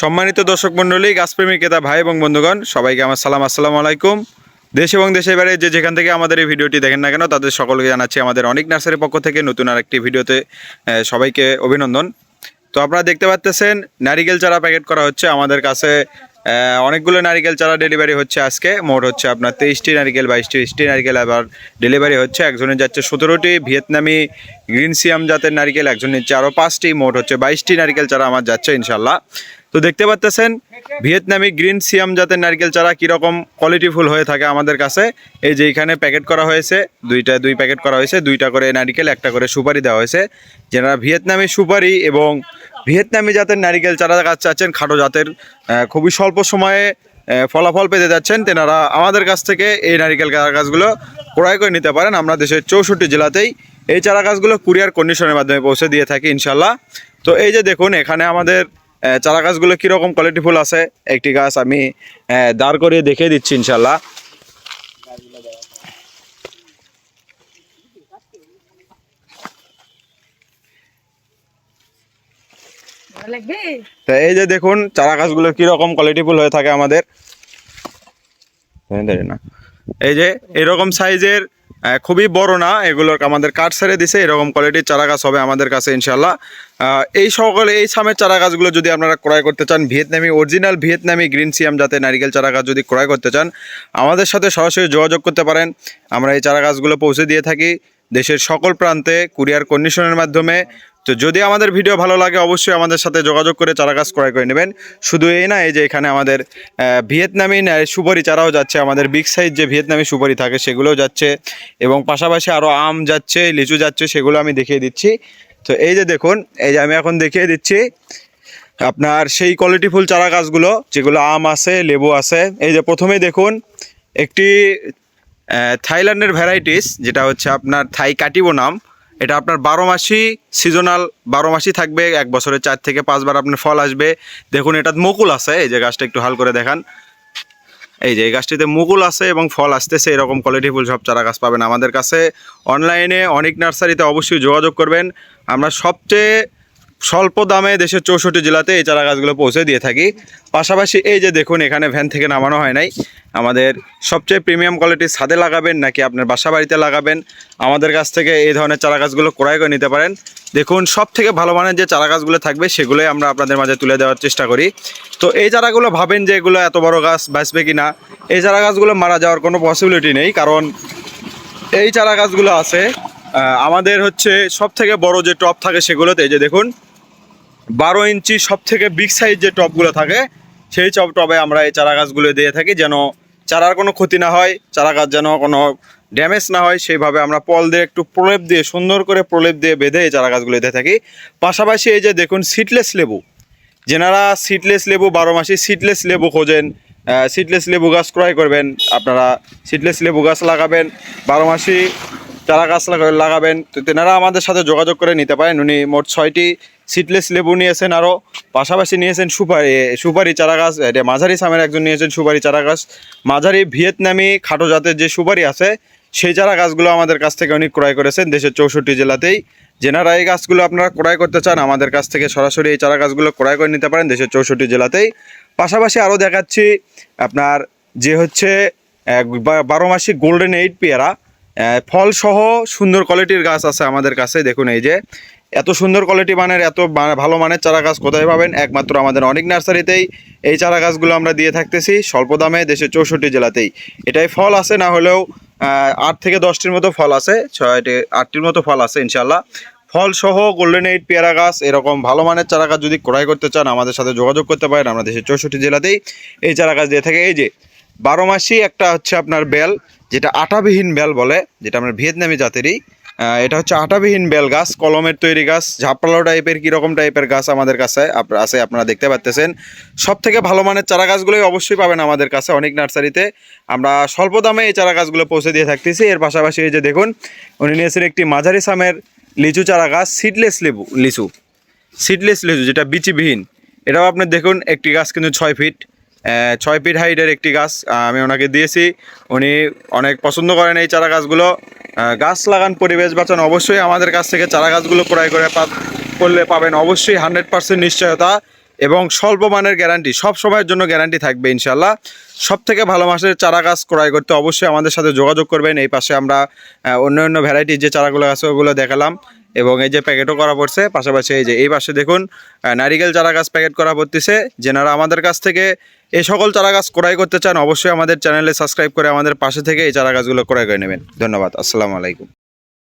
সম্মানিত দর্শক মণ্ডলী, গাছপ্রেমী ক্রেতা ভাই এবং বন্ধুগণ, সবাইকে আমার সালাম, আসসালামু আলাইকুম। দেশ এবং দেশের বাইরে যে যেখান থেকে আমাদের এই ভিডিওটি দেখেন না কেন, তাদের সকলকে জানাচ্ছি আমাদের অনেক নার্সারির পক্ষ থেকে নতুন আর একটি ভিডিওতে সবাইকে অভিনন্দন। তো আপনারা দেখতে পাচ্তেছেন নারিকেল চারা প্যাকেট করা হচ্ছে আমাদের কাছে। অনেকগুলো নারিকেল চারা ডেলিভারি হচ্ছে আজকে। মোট হচ্ছে আপনার তেইশটি নারিকেল, বাইশটি তিরিশটি নারিকেল আবার ডেলিভারি হচ্ছে। একজনের যাচ্ছে সতেরোটি ভিয়েতনামি গ্রিন সিয়াম জাতের নারিকেল একজন নিচ্ছে আরও পাঁচটি, মোট হচ্ছে বাইশটি নারিকেল চারা আমার যাচ্ছে ইনশাল্লাহ তো দেখতে পাচ্তেছেন, ভিয়েতনামি গ্রিন সিয়াম জাতের নারকেল চারা কীরকম কোয়ালিটিফুল হয়ে থাকে আমাদের কাছে। এই যে এখানে প্যাকেট করা হয়েছে, দুইটা, দুই প্যাকেট করা হয়েছে, দুইটা করে নারিকেল, একটা করে সুপারি দেওয়া হয়েছে। যারা ভিয়েতনামি সুপারি এবং ভিয়েতনামি জাতের নারিকেল চারা গাছ চাচ্ছেন খাটো জাতের খুবই স্বল্প সময়ে ফলাফল পেতে যাচ্ছেন। তেনারা আমাদের কাছ থেকে এই নারিকেল চারা গাছগুলো ক্রয় করে নিতে পারেন। আমরা দেশের চৌষট্টি জেলাতেই এই চারা গাছগুলো কুরিয়ার কন্ডিশনের মাধ্যমে পৌঁছে দিয়ে থাকি ইনশাল্লাহ তো এই যে দেখুন, এখানে আমাদের চারা গাছগুলো কীরকম কোয়ালিটিফুল আছে, একটি গাছ আমি দাঁড় করিয়ে দেখিয়ে দিচ্ছি ইনশাল্লাহ তো এই যে দেখুন, চারা গাছগুলো কীরকম কোয়ালিটিফুল হয়ে থাকে আমাদের। না? এই যে এরকম সাইজের খুবই বড় না এগুলোর আমাদের কাঠ ছেড়ে দিছে, এরকম কোয়ালিটির চারা গাছ হবে আমাদের কাছে ইনশাল্লাহ এই সকলে, এই সামের চারা গাছগুলো যদি আপনারা ক্রয় করতে চান, ভিয়েতনামি অরিজিনাল ভিয়েতনামি গ্রিন সিয়াম জাতের নারিকেল চারা গাছ যদি ক্রয় করতে চান, আমাদের সাথে সরাসরি যোগাযোগ করতে পারেন। আমরা এই চারা গাছগুলো পৌঁছে দিয়ে থাকি দেশের সকল প্রান্তে কুরিয়ার কন্ডিশনের মাধ্যমে। তো যদি আমাদের ভিডিও ভালো লাগে, অবশ্যই আমাদের সাথে যোগাযোগ করে চারা গাছ ক্রয় করে নেবেন। শুধু এই না, এই যে এখানে আমাদের ভিয়েতনামি সুপারি চারাও যাচ্ছে। আমাদের বিগ সাইজ যে ভিয়েতনামি সুপারি থাকে, সেগুলোও যাচ্ছে। এবং পাশাপাশি আরও আম যাচ্ছে, লিচু যাচ্ছে, সেগুলো আমি দেখিয়ে দিচ্ছি। তো এই যে দেখুন, এই যে আমি এখন দেখিয়ে দিচ্ছি আপনার সেই কোয়ালিটিফুল চারা গাছগুলো যেগুলো আম আছে, লেবু আছে। এই যে প্রথমেই দেখুন, একটি থাইল্যান্ডের ভ্যারাইটিস যেটা হচ্ছে আপনার থাই কাটিবো নাম। এটা আপনার বারো মাসই সিজনাল বারো মাসই থাকবে, এক বছরে চার থেকে পাঁচবার আপনার ফল আসবে। দেখুন, এটা মুকুল আছে, এই যে গাছটা একটু হাল করে দেখান। এই যে এই গাছটিতে মুকুল আছে এবং ফল আসতেছে, এরকম কোয়ালিটিফুল সব চারা গাছ পাবেন আমাদের কাছে। অনলাইনে অনেক নার্সারিতে অবশ্যই যোগাযোগ করবেন। আমরা সবচেয়ে স্বল্প দামে দেশের চৌষট্টি জেলাতে এই চারা গাছগুলো পৌঁছে দিয়ে থাকি। পাশাপাশি এই যে দেখুন, এখানে ভ্যান থেকে নামানো হয় নাই। আমাদের সবচেয়ে প্রিমিয়াম কোয়ালিটির ছাদে লাগাবেন নাকি আপনার বাসা বাড়িতে লাগাবেন? আমাদের কাছ থেকে এই ধরনের চারা গাছগুলো ক্রয় করে নিতে পারেন। দেখুন সব থেকে ভালো মানের যে চারা গাছগুলো থাকবে, সেগুলোই আমরা আপনাদের মাঝে তুলে দেওয়ার চেষ্টা করি। তো এই চারাগুলো ভাবেন যে এগুলো এত বড় গাছ বাঁচবে কি না এই চারা গাছগুলো মারা যাওয়ার কোনো পসিবিলিটি নেই, কারণ এই চারা গাছগুলো আছে আমাদের হচ্ছে সব থেকে বড় যে টপ থাকে সেগুলোতে, এই যে দেখুন বারো ইঞ্চি সব থেকে বিগ সাইজ যে টপগুলো থাকে, সেই চপ টবে আমরা এই চারা গাছগুলো দিয়ে থাকি যেন চারার কোনো ক্ষতি না হয়, চারা গাছ যেন কোনো ড্যামেজ না হয়, সেইভাবে আমরা পল দিয়ে একটু প্রলেপ দিয়ে, সুন্দর করে প্রলেপ দিয়ে বেঁধে এই চারা গাছগুলো দিয়ে থাকি। পাশাপাশি এই যে দেখুন সিটলেস লেবু, যেনারা সিডলেস লেবু, বারো মাসে সিডলেস লেবু খোঁজেন সিডলেস লেবু গাছ ক্রয় করবেন, আপনারা সিডলেস লেবু গাছ লাগাবেন, বারো মাসি চারা গাছ লাগা- লাগাবেন, তো তেনারা আমাদের সাথে যোগাযোগ করে নিতে পারেন, উনি মোট ছয়টি সিডলেস লেবু নিয়েছেন আরও পাশাপাশি নিয়েছেন সুপারি সুপারি চারা গাছ মাঝারি সামের একজন নিয়েছেন সুপারি চারা গাছ মাঝারি ভিয়েতনামি খাটো জাতের যে সুপারি আছে, সেই চারা গাছগুলো আমাদের কাছ থেকে উনি ক্রয় করেছেন দেশের চৌষট্টি জেলাতেই। যেনারা এই গাছগুলো আপনারা ক্রয় করতে চান, আমাদের কাছ থেকে সরাসরি এই চারা গাছগুলো ক্রয় করে নিতে পারেন দেশের চৌষট্টি জেলাতেই। পাশাপাশি আরও দেখাচ্ছি আপনার যে হচ্ছে বারো মাসি গোল্ডেন এইট পেয়ারা ফলসহ সুন্দর কোয়ালিটির গাছ আছে আমাদের কাছে, দেখুন এই যে। এত সুন্দর কোয়ালিটি মানের, এত ভালো মানের চারা গাছ কোথায় পাবেন? একমাত্র আমাদের অনেক নার্সারিতেই এই চারা গাছগুলো আমরা দিয়ে থাকতেছি, স্বল্প দামে দেশের চৌষট্টি জেলাতেই। এটাই ফল আছে, না হলেও আট থেকে দশটির মতো ফল আছে, ছয়টি, আটটির মতো ফল আছে ইনশাল্লাহ ফল সহ গোল্ডেন এইট পেয়ারা গাছ, এরকম ভালো মানের চারা গাছ যদি ক্রয় করতে চান, আমাদের সাথে যোগাযোগ করতে পারেন, আমরা দেশের চৌষট্টি জেলাতেই এই চারা গাছ দিয়ে থাকে। এই যে, বারো মাসই একটা হচ্ছে আপনার বেল, যেটা আটাবিহীন বেল বলে, যেটা আমরা ভিয়েতনামি জাতেরই এটা হচ্ছে আটাবিহীন বেল গাছ, কলমের তৈরি গাছ ঝাপড়ালো টাইপের কীরকম টাইপের গাছ আমাদের কাছে আছে আপনারা দেখতে পাচ্তেছেন। সব থেকে ভালো মানের চারা গাছগুলোই অবশ্যই পাবেন আমাদের কাছে, অনেক নার্সারিতে। আমরা স্বল্প দামে এই চারা গাছগুলো পৌঁছে দিয়ে থাকতেছি। এর পাশাপাশি এই যে দেখুন, উনি নিয়েছেন একটি মাঝারি সামের লিচু চারা গাছ সিডলেস লেবু, লিচু। সিডলেস লিচু যেটা বিচিবিহীন। এটাও আপনি দেখুন, একটি গাছ কিন্তু ছয় ফিট ছয় ফিট হাইটের একটি গাছ আমি ওনাকে দিয়েছি। উনি অনেক পছন্দ করেন এই চারা গাছগুলো। গাছ লাগান পরিবেশ বাঁচান অবশ্যই আমাদের কাছ থেকে চারা গাছগুলো ক্রয় করে করলে পাবেন অবশ্যই হান্ড্রেড পার্সেন্ট নিশ্চয়তা এবং স্বল্প মানের গ্যারান্টি, সব সময়ের জন্য গ্যারান্টি থাকবে ইনশাল্লাহ সব থেকে ভালো মাসের চারা গাছ ক্রয় করতে অবশ্যই আমাদের সাথে যোগাযোগ করবেন। এই পাশে আমরা অন্য অন্য ভ্যারাইটির যে চারাগুলো আছে, ওগুলো দেখালাম। এবং এই যে প্যাকেটও করা পড়ছে, পাশাপাশি এই যে এই পাশে দেখুন নারিকেল চারা গাছ প্যাকেট করা পড়তেছে। যেনারা আমাদের কাছ থেকে এই সকল চারা গাছ ক্রয় করতে চান, অবশ্যই আমাদের চ্যানেলে সাবস্ক্রাইব করে আমাদের পাশে থেকে এই চারা গাছগুলো ক্রয় করে নেবেন। ধন্যবাদ, আসসালামু আলাইকুম।